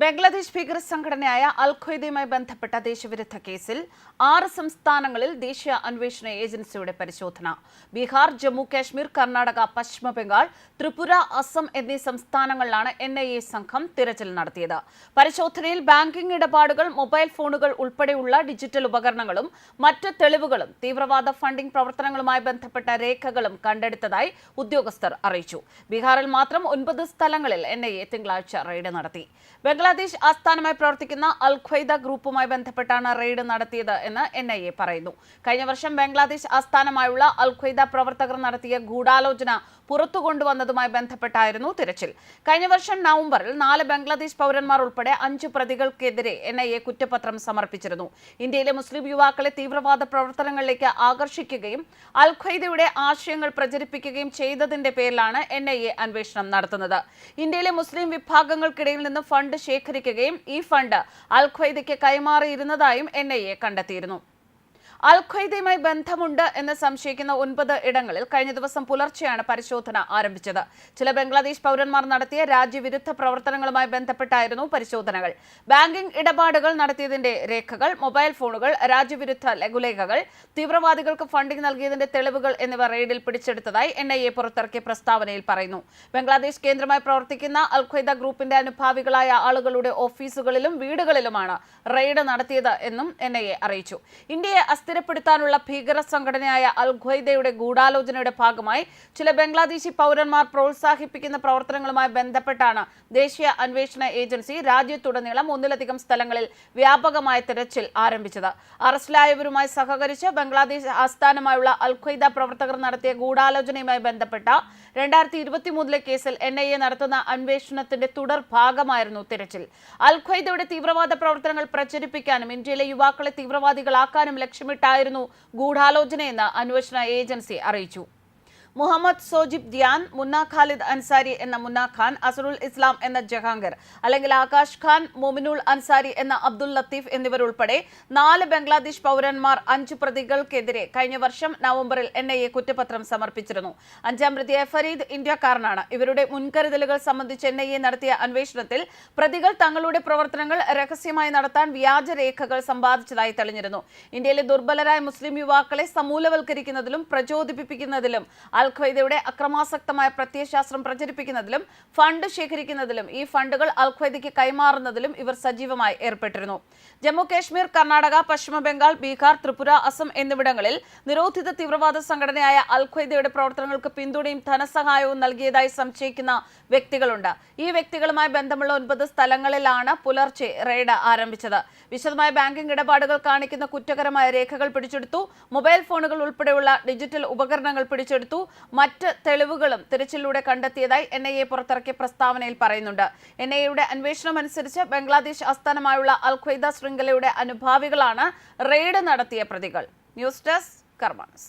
ബംഗ്ലാദേശ് ഭീകര സംഘടനയായ അൽ ഖ്വയ്ദയുമായി ബന്ധപ്പെട്ട ദേശവിരുദ്ധ കേസിൽ ആറ് സംസ്ഥാനങ്ങളിൽ ദേശീയ അന്വേഷണ ഏജൻസിയുടെ പരിശോധന. ബീഹാർ ജമ്മു കാശ്മീർ കർണാടക പശ്ചിമ ബംഗാൾ ത്രിപുര അസം എന്നീ സംസ്ഥാനങ്ങളിലാണ് എൻ ഐ എ സംഘം തിരച്ചിൽ നടത്തിയത്. പരിശോധനയിൽ ബാങ്കിംഗ് ഇടപാടുകൾ മൊബൈൽ ഫോണുകൾ ഉൾപ്പെടെയുള്ള ഡിജിറ്റൽ ഉപകരണങ്ങളും മറ്റ് തെളിവുകളും തീവ്രവാദ ഫണ്ടിംഗ് പ്രവർത്തനങ്ങളുമായി ബന്ധപ്പെട്ട രേഖകളും കണ്ടെടുത്തതായി ഉദ്യോഗസ്ഥർ അറിയിച്ചു. ബീഹാറിൽ മാത്രം ഒൻപത് സ്ഥലങ്ങളിൽ എൻ ഐ എ തിങ്കളാഴ്ച റെയ്ഡ് നടത്തി. ബംഗ്ലാദേശ് ആസ്ഥാനമായി പ്രവർത്തിക്കുന്ന അൽ ഖ്വൈദ ഗ്രൂപ്പുമായി ബന്ധപ്പെട്ടാണ് റെയ്ഡ് നടത്തിയത് എന്ന് എൻ ഐ എ പറയുന്നു. കഴിഞ്ഞ വർഷം ബംഗ്ലാദേശ് ആസ്ഥാനമായുള്ള അൽ ഖ്വൈദ പ്രവർത്തകർ നടത്തിയ ഗൂഢാലോചന പുറത്തു കൊണ്ടുവന്നതുമായി ബന്ധപ്പെട്ടായിരുന്നു തിരച്ചിൽ. കഴിഞ്ഞ വർഷം നവംബറിൽ നാല് ബംഗ്ലാദേശ് പൗരന്മാർ ഉൾപ്പെടെ അഞ്ച് പ്രതികൾക്കെതിരെ എൻ ഐ എ കുറ്റപത്രം സമർപ്പിച്ചിരുന്നു. ഇന്ത്യയിലെ മുസ്ലിം യുവാക്കളെ തീവ്രവാദ പ്രവർത്തനങ്ങളിലേക്ക് ആകർഷിക്കുകയും അൽ ഖ്വയ്ദയുടെ ആശയങ്ങൾ പ്രചരിപ്പിക്കുകയും ചെയ്തതിന്റെ പേരിലാണ് എൻ ഐ എ അന്വേഷണം നടത്തുന്നത്. ഇന്ത്യയിലെ മുസ്ലിം വിഭാഗങ്ങൾക്കിടയിൽ നിന്ന് ഫണ്ട് ശേഖരിക്കുകയും ഈ ഫണ്ട് അൽ ഖ്വയ്ദയ്ക്ക് കൈമാറിയിരുന്നതായും എൻ ഐ എ കണ്ടെത്തിയിരുന്നു. അൽ ഖ്വയ്ദയുമായി ബന്ധമുണ്ട് എന്ന് സംശയിക്കുന്ന ഒൻപത് ഇടങ്ങളിൽ കഴിഞ്ഞ ദിവസം പുലർച്ചെയാണ് പരിശോധന ആരംഭിച്ചത്. ചില ബംഗ്ലാദേശ് പൗരന്മാർ നടത്തിയ രാജ്യവിരുദ്ധ പ്രവർത്തനങ്ങളുമായി ബന്ധപ്പെട്ടായിരുന്നു പരിശോധനകൾ. ബാങ്കിംഗ് ഇടപാടുകൾ നടത്തിയതിന്റെ രേഖകൾ മൊബൈൽ ഫോണുകൾ രാജ്യവിരുദ്ധ ലഘുലേഖകൾ തീവ്രവാദികൾക്ക് ഫണ്ടിംഗ് നൽകിയതിന്റെ തെളിവുകൾ എന്നിവ റെയ്ഡിൽ പിടിച്ചെടുത്തതായി എൻ ഐ എ പുറത്തിറക്കിയ പ്രസ്താവനയിൽ പറയുന്നു. ബംഗ്ലാദേശ് കേന്ദ്രമായി പ്രവർത്തിക്കുന്ന അൽ ഖ്വയ്ദ ഗ്രൂപ്പിന്റെ അനുഭാവികളായ ആളുകളുടെ ഓഫീസുകളിലും വീടുകളിലുമാണ് റെയ്ഡ് നടത്തിയത് എന്നും എൻ ഐ എ അറിയിച്ചു. ഇന്ത്യയെ അസ്ഥിരപ്പെടുത്താനുള്ള ഭീകര സംഘടനയായ അൽ ഖ്വയ്ദയുടെ ഗൂഢാലോചനയുടെ ഭാഗമായി ചില ബംഗ്ലാദേശി പൗരന്മാർ പ്രോത്സാഹിപ്പിക്കുന്ന പ്രവർത്തനങ്ങളുമായി ബന്ധപ്പെട്ടാണ് ദേശീയ അന്വേഷണ ഏജൻസി രാജ്യത്തുടനീളം ഒന്നിലധികം സ്ഥലങ്ങളിൽ വ്യാപകമായ തെരച്ചിൽ ആരംഭിച്ചത്. അറസ്റ്റിലായവരുമായി സഹകരിച്ച് ബംഗ്ലാദേശ് ആസ്ഥാനമായുള്ള അൽ ഖ്വയ്ദ പ്രവർത്തകർ നടത്തിയ ഗൂഢാലോചനയുമായി ബന്ധപ്പെട്ട രണ്ടായിരത്തി ഇരുപത്തിമൂന്നിലെ കേസിൽ എൻ ഐ എ നടത്തുന്ന അന്വേഷണത്തിന്റെ തുടർ ഭാഗമായിരുന്നു തിരച്ചിൽ. അൽ ഖ്വയ്ദയുടെ തീവ്രവാദ പ്രവർത്തനങ്ങൾ പ്രചരിപ്പിക്കാനും ഇന്ത്യയിലെ യുവാക്കളെ തീവ്രവാദികളാക്കാനും ലക്ഷ്യമിട്ടായിരുന്നു ഗൂഢാലോചനയെന്ന് അന്വേഷണ ഏജൻസി അറിയിച്ചു മുഹമ്മദ് സോജിബ് ദിയാൻ മുന്ന ഖാലിദ് അൻസാരി എന്ന മുന്ന ഖാൻ അസറുൽ ഇസ്ലാം എന്ന ജഹാംഗീർ അല്ലെങ്കിൽ ആകാശ് ഖാൻ മൊമിനുൾ അൻസാരി എന്ന അബ്ദുൽ ലത്തീഫ് എന്നിവരുൾപ്പെടെ നാല് ബംഗ്ലാദേശ് പൗരന്മാർ അഞ്ച് പ്രതികൾക്കെതിരെ കഴിഞ്ഞ വർഷം നവംബറിൽ എൻ ഐ എ കുറ്റപത്രം സമർപ്പിച്ചിരുന്നു. അഞ്ചാം പ്രതിയായ ഫരീദ് ഇന്ത്യക്കാരനാണ്. ഇവരുടെ മുൻകരുതലുകൾ സംബന്ധിച്ച് എൻ ഐ എ നടത്തിയ അന്വേഷണത്തിൽ പ്രതികൾ തങ്ങളുടെ പ്രവർത്തനങ്ങൾ രഹസ്യമായി നടത്താൻ വ്യാജരേഖകൾ സമ്പാദിച്ചതായി തെളിഞ്ഞിരുന്നു. ഇന്ത്യയിലെ ദുർബലരായ മുസ്ലിം യുവാക്കളെ സമൂലവൽക്കരിക്കുന്നതിലും പ്രചോദിപ്പിക്കുന്നതിലും അൽ ഖ്വയ്ദയുടെ അക്രമാസക്തമായ പ്രത്യയശാസ്ത്രം പ്രചരിപ്പിക്കുന്നതിലും ഫണ്ട് ശേഖരിക്കുന്നതിലും ഈ ഫണ്ടുകൾ അൽ ഖ്വയ്ദയ്ക്ക് കൈമാറുന്നതിലും ഇവർ സജീവമായി ഏർപ്പെട്ടിരുന്നു. ജമ്മു കാശ്മീർ കർണാടക പശ്ചിമ ബംഗാൾ ബീഹാർ ത്രിപുര അസം എന്നിവിടങ്ങളിൽ നിരോധിത തീവ്രവാദ സംഘടനയായ അൽ ഖ്വയ്ദയുടെ പ്രവർത്തനങ്ങൾക്ക് പിന്തുണയും ധനസഹായവും നൽകിയതായി സംശയിക്കുന്ന വ്യക്തികളുണ്ട്. ഈ വ്യക്തികളുമായി ബന്ധമുള്ള ഒൻപത് സ്ഥലങ്ങളിലാണ് പുലർച്ചെ റെയ്ഡ് ആരംഭിച്ചത്. വിശദമായ ബാങ്കിംഗ് ഇടപാടുകൾ കാണിക്കുന്ന കുറ്റകരമായ രേഖകൾ പിടിച്ചെടുത്തു. മൊബൈൽ ഫോണുകൾ ഉൾപ്പെടെയുള്ള ഡിജിറ്റൽ ഉപകരണങ്ങൾ പിടിച്ചെടുത്തു. മറ്റ് തെളിവുകളും തിരച്ചിലൂടെ കണ്ടെത്തിയതായി എൻ ഐ എ പുറത്തിറക്കിയ പ്രസ്താവനയിൽ പറയുന്നുണ്ട്. എൻ ഐ എയുടെ അന്വേഷണം അനുസരിച്ച് ബംഗ്ലാദേശ് ആസ്ഥാനമായുള്ള അൽ ഖ്വയ്ദ ശൃംഖലയുടെ അനുഭാവികളാണ് റെയ്ഡ് നടത്തിയ പ്രതികൾ. News desk കർമാനസ്.